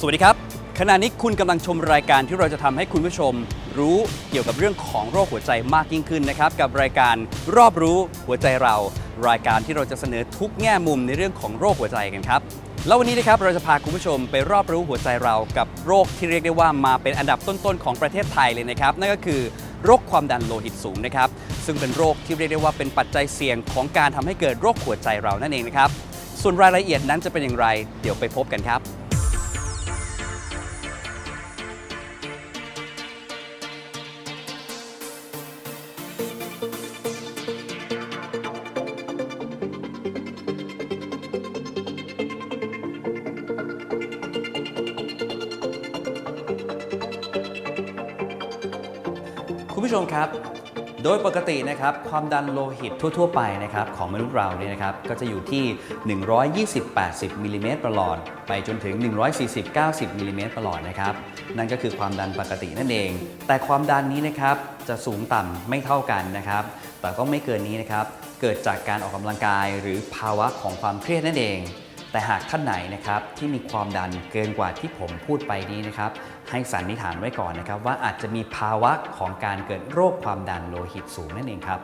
สวัสดีครับ ขณะนี้คุณกำลังชมรายการที่เราจะทำให้คุณผู้ชม รู้เกี่ยวกับเรื่องของโรคหัวใจมากยิ่งขึ้นนะครับ กับรายการรอบรู้หัวใจเรา รายการที่เราจะเสนอทุกแง่มุมในเรื่องของโรคหัวใจกันครับแล้ววันนี้นะครับเราจะพาคุณผู้ชมไปรอบรู้หัวใจเรากับโรคที่เรียกได้ว่ามาเป็นอันดับต้นๆของประเทศไทยเลยนะครับ นั่นก็คือโรคความดันโลหิตสูงนะครับ ซึ่งเป็นโรคที่เรียกได้ว่าเป็นปัจจัยเสี่ยงของการทำให้เกิดโรคหัวใจเรานั่นเองนะครับส่วนรายละเอียดนั้นจะเป็นอย่างไร เดี๋ยวไปพบกันครับ ผู้ชมครับ โดยปกตินะครับความดันโลหิตทั่ว ๆ ไปนะครับของมนุษย์เราเนี่ยนะครับก็จะอยู่ที่ 120-80มิลลิเมตรประหลอด ไปจนถึง 140-90มิลลิเมตรประหลอดนะครับนั่นก็คือความดันปกตินั่นเอง แต่ความดันนี้นะครับจะสูงต่ำไม่เท่ากันนะครับ แต่ก็ไม่เกินนี้นะครับเกิดจากการออกกำลังกายหรือภาวะของความเครียดนั่นเอง แต่หากท่านไหนนะครับที่มีความดันเกินกว่าที่ผมพูดไปนี้นะครับ ให้สันนิษฐานไว้ก่อนนะครับ ว่าอาจจะมีภาวะของการเกิดโรคความดันโลหิตสูงนั่นเองครับ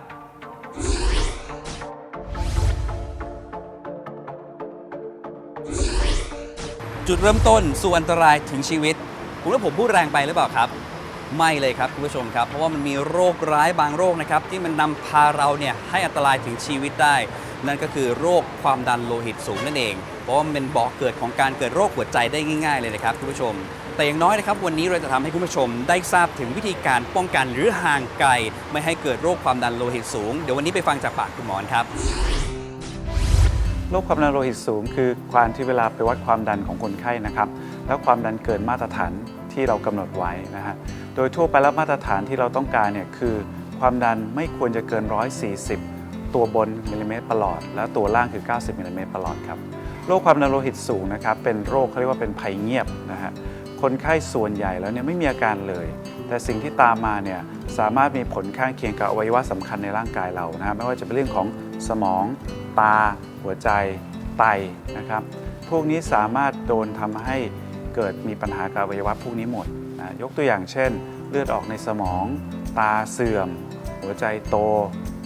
จุดเริ่มต้นสู่อันตรายถึงชีวิต คุณว่าผมพูดแรงไปหรือเปล่าครับ ไม่เลยครับคุณผู้ชมครับ เพราะว่ามันมีโรคร้ายบางโรคนะครับ ที่มันนำพาเราเนี่ยให้อันตรายถึงชีวิตได้ นั่นก็คือโรคความดันโลหิตสูงนั่นเอง เพราะว่ามันเป็นบ่อกเกิดของการเกิดโรคหัวใจได้ง่าย ๆเลยนะครับคุณผู้ชม แต่อย่างน้อยนะครับวันนี้เราจะทำให้คุณผู้ชมได้ทราบถึงวิธีการป้องกันหรือห่างไกลไม่ให้เกิดโรคความดันโลหิตสูง เดี๋ยววันนี้ไปฟังจากปากคุณหมอครับโรคความดันโลหิตสูงคือความที่เวลาไปวัดความดันของคนไข้นะครับ แล้วความดันเกินมาตรฐานที่เรากำหนดไว้นะฮะโดยทั่วไปแล้วมาตรฐานที่เราต้องการเนี่ยคือ ความดันไม่ควรจะเกิน 140 ตัวบนมิลลิเมตรประหลอด แล้วตัวล่างคือ 90มิลลิเมตรประหลอดครับโรคความดันโลหิตสูงนะครับเป็นโรคเขาเรียกว่าเป็นภัยเงียบนะฮะคนไข้ส่วนใหญ่แล้วเนี่ยไม่มีอาการเลย แต่สิ่งที่ตามมาเนี่ยสามารถมีผลข้างเคียงกับอวัยวะสำคัญในร่างกายเรานะฮะไม่ว่าจะเป็นเรื่องของสมอง ตา หัวใจ ไตนะครับพวกนี้สามารถโดนทำให้เกิดมีปัญหากับอวัยวะพวกนี้หมดนะยกตัวอย่างเช่น เลือดออกในสมอง ตาเสื่อม หัวใจโต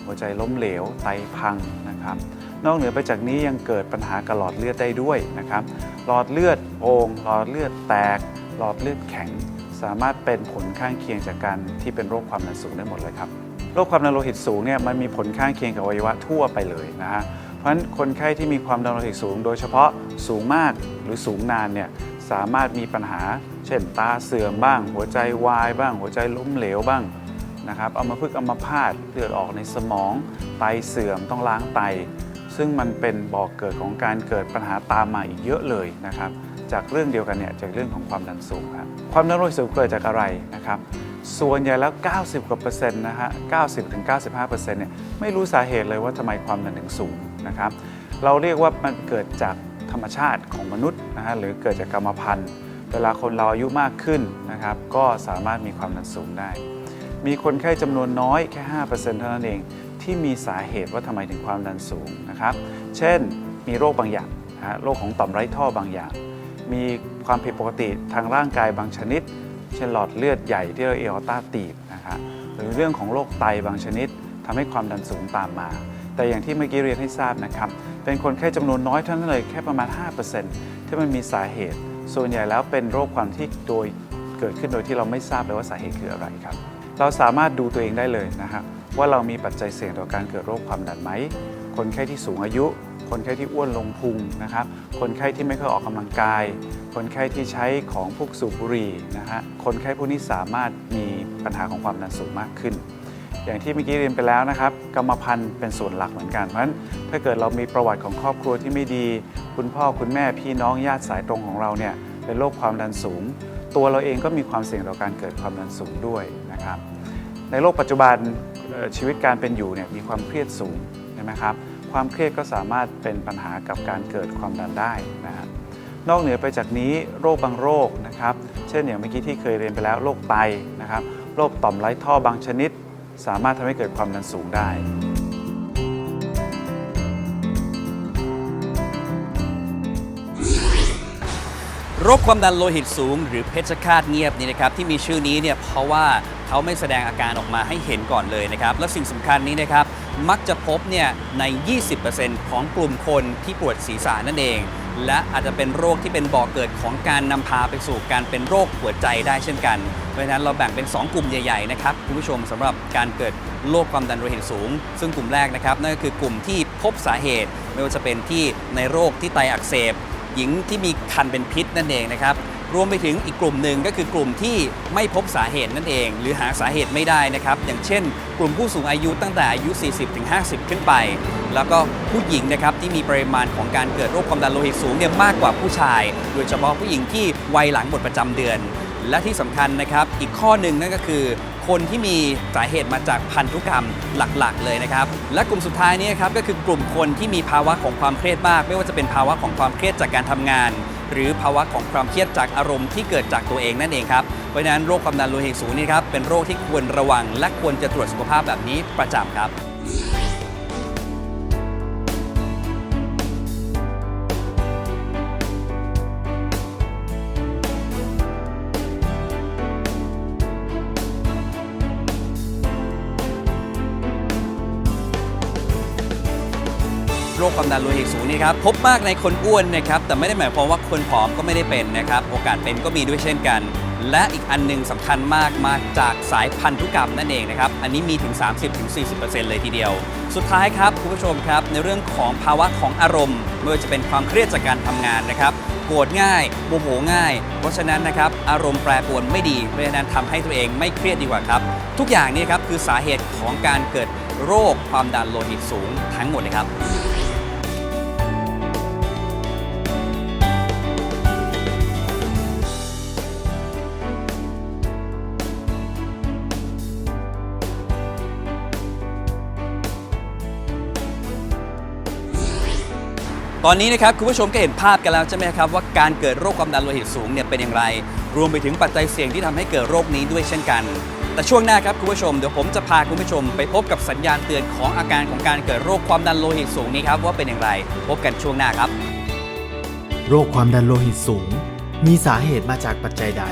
หัวใจล้มเหลวไตพังนะครับ นอกเหนือไปจากนี้ยังเกิดปัญหากับหลอดเลือดได้ด้วยนะครับ หลอดเลือดโองหลอดเลือดแตก หลอดเลือดแข็ง สามารถเป็นผลข้างเคียงจากการที่เป็นโรคความดันสูงได้หมดเลยครับโรคความดันโลหิตสูงเนี่ยมันมีผลข้างเคียงกับอวัยวะทั่วไปเลยนะฮะเพราะฉะนั้นคนไข้ที่มีความดันโลหิตสูง โดยเฉพาะสูงมากหรือสูงนานเนี่ยสามารถมีปัญหา เช่นตาเสื่อมบ้าง หัวใจวายบ้าง หัวใจล้มเหลวบ้าง นะครับเอามาพึกษ์อัมาพาตเลือดออกในสมองไตเสื่อมต้องล้างไต ซึ่งมันเป็นบ่อกเกิดของการเกิดปัญหาตามมาอีกเยอะเลยนะครับจากเรื่องเดียวกันเนี่ยจากเรื่องของความดันสูงครับความดันโลหิตสูงเกิดจากอะไรนะครับส่วนใหญ่แล้ว 90 กว่าเปอร์เซ็นต์นะฮะ 90 ถึง 95เปอร์เซ็นต์เนี่ยไม่รู้สาเหตุเลยว่าทำไมความดันถึงสูงนะครับ เราเรียกว่ามันเกิดจากธรรมชาติของมนุษย์นะฮะหรือเกิดจากกรรมพันธุ์ เวลาคนเราอายุมากขึ้นนะครับ ก็สามารถมีความดันสูงได้ มีคนไข้จำนวนน้อยแค่ 5%เท่านั้นเอง ที่มีสาเหตุว่าทำไมถึงความดันสูงนะครับ เช่นมีโรคบางอย่างฮะโรคของต่อมไร้ท่อบางอย่าง มีความผิดปกติทางร่างกายบางชนิด เช่นหลอดเลือดใหญ่ที่เราเอออต้าตีบนะครับหรือเรื่องของโรคไตบางชนิดทำให้ความดันสูงตามมา แต่อย่างที่เมื่อกี้เรียนให้ทราบนะครับ เป็นคนแค่จำนวนน้อยเท่านั้นเลยแค่ประมาณ 5%ที่มันมีสาเหตุ ส่วนใหญ่แล้วเป็นโรคความที่โดยเกิดขึ้นโดยที่เราไม่ทราบเลยว่าสาเหตุคืออะไรครับ เราสามารถดูตัวเองได้เลยนะฮะว่าเรามีปัจจัยเสี่ยงต่อการเกิดโรคความดันไหม คนไข้ที่สูงอายุ คนไข้ที่อ้วนลงพุงนะครับ คนไข้ที่ไม่เคยออกกำลังกาย คนไข้ที่ใช้ของพวกสูบบุหรี่นะฮะ คนไข้พวกนี้สามารถมีปัญหาของความดันสูงมากขึ้น อย่างที่เมื่อกี้เรียนไปแล้วนะครับ กรรมพันธุ์เป็นส่วนหลักเหมือนกัน เพราะฉะนั้นถ้าเกิดเรามีประวัติของครอบครัวที่ไม่ดี คุณพ่อคุณแม่พี่น้องญาติสายตรงของเราเนี่ยเป็นโรคความดันสูง ตัวเราเองก็มีความเสี่ยงต่อการเกิดความดันสูงด้วย นะครับ ในโลกปัจจุบันชีวิตการเป็นอยู่เนี่ยมีความเครียดสูงใช่ไหมครับ ความเครียดก็สามารถเป็นปัญหากับการเกิดความดันได้นะฮะนอกเหนือไปจากนี้โรคบางโรคนะครับ เช่นอย่างเมื่อกี้ที่เคยเรียนไปแล้วโรคไตนะครับ โรคต่อมไร้ท่อบางชนิด สามารถทำให้เกิดความดันสูงได้โรรคความดันโลหิตสูง หรือเพชฌฆาตเงียบนี่นะครับที่มีชื่อนี้เนี่ยเพราะว่า เขาไม่แสดงอาการออกมาให้เห็นก่อนเลยนะครับ และสิ่งสำคัญนี้นะครับ มักจะพบเนี่ยใน 20%ของกลุ่มคนที่ปวดศีรษะนั่นเอง และอาจจะเป็นโรคที่เป็นบ่อเกิดของการนำพาไปสู่การเป็นโรคหัวใจได้เช่นกันเพราะฉะนั้นเราแบ่งเป็น 2 กลุ่มใหญ่ๆนะครับคุณผู้ชมสำหรับการเกิดโรคความดันโลหิตสูง ซึ่งกลุ่มแรกนะครับนั่นก็คือกลุ่มที่พบสาเหตุ ไม่ว่าจะเป็นที่ในโรคที่ไตอักเสบ หญิงที่มีคันเป็นพิษนั่นเองนะครับ รวมไปถึงอีกกลุ่มหนึ่งก็คือกลุ่มที่ไม่พบสาเหตุนั่นเอง หรือหาสาเหตุไม่ได้นะครับ อย่างเช่น กลุ่มผู้สูงอายุตั้งแต่อายุ 40-50 ขึ้นไป แล้วก็ผู้หญิงนะครับที่มีปริมาณของการเกิดโรคความดันโลหิตสูงเนี่ยมากกว่าผู้ชาย โดยเฉพาะผู้หญิงที่วัยหลังหมดประจำเดือน และที่สำคัญนะครับ อีกข้อหนึ่งนั่นก็คือ คนที่มีสาเหตุมาจากพันธุกรรมหลักๆ เลยนะครับ และกลุ่มสุดท้ายนี้ครับก็คือกลุ่มคนที่มีภาวะของความเครียดมาก ไม่ว่าจะเป็นภาวะของความเครียดจากการทำงาน หรือภาวะของความเครียดจากอารมณ์ที่เกิดจากตัวเองนั่นเองครับ เพราะฉะนั้นโรคความดันโลหิตสูงนี่ครับเป็นโรคที่ควรระวัง และควรจะตรวจสุขภาพแบบนี้ประจำครับ ความดันโลหิตสูงนี่ครับพบมากในคนอ้วนนะครับแต่ไม่ได้หมายความว่าคนผอมก็ไม่ได้เป็นนะครับโอกาสเป็นก็มีด้วยเช่นกัน และอีกอันหนึงสำคัญมากมาจากสายพันธุกรรมนั่นเองนะครับอันนี้มีถึง 30-40%เลยทีเดียว สุดท้ายครับคุณผู้ชมครับในเรื่องของภาวะของอารมณ์ไม่ว่าจะเป็นความเครียดจากการทำงานนะครับ โกรธง่ายโมโหง่าย เพราะฉะนั้นนะครับอารมณ์แปรปรวนไม่ดีเพราะฉะนั้นทำให้ตัวเองไม่เครียดดีกว่าครับ ทุกอย่างนี้ครับคือสาเหตุของการเกิดโรคความดันโลหิตสูงทั้งหมดเลยครับ ตอนนี้นะครับคุณผู้ชมก็เห็นภาพกันแล้วใช่ไหมครับว่าการเกิดโรคความดันโลหิตสูงเนี่ยเป็นอย่างไร รวมไปถึงปัจจัยเสี่ยงที่ทำให้เกิดโรคนี้ด้วยเช่นกัน แต่ช่วงหน้าครับคุณผู้ชมเดี๋ยวผมจะพาคุณผู้ชมไปพบกับสัญญาณเตือนของอาการของการเกิดโรคความดันโลหิตสูงนี้ครับว่าเป็นอย่างไร พบกันช่วงหน้าครับ โรคความดันโลหิตสูง มีสาเหตุมาจากปัจจัยใด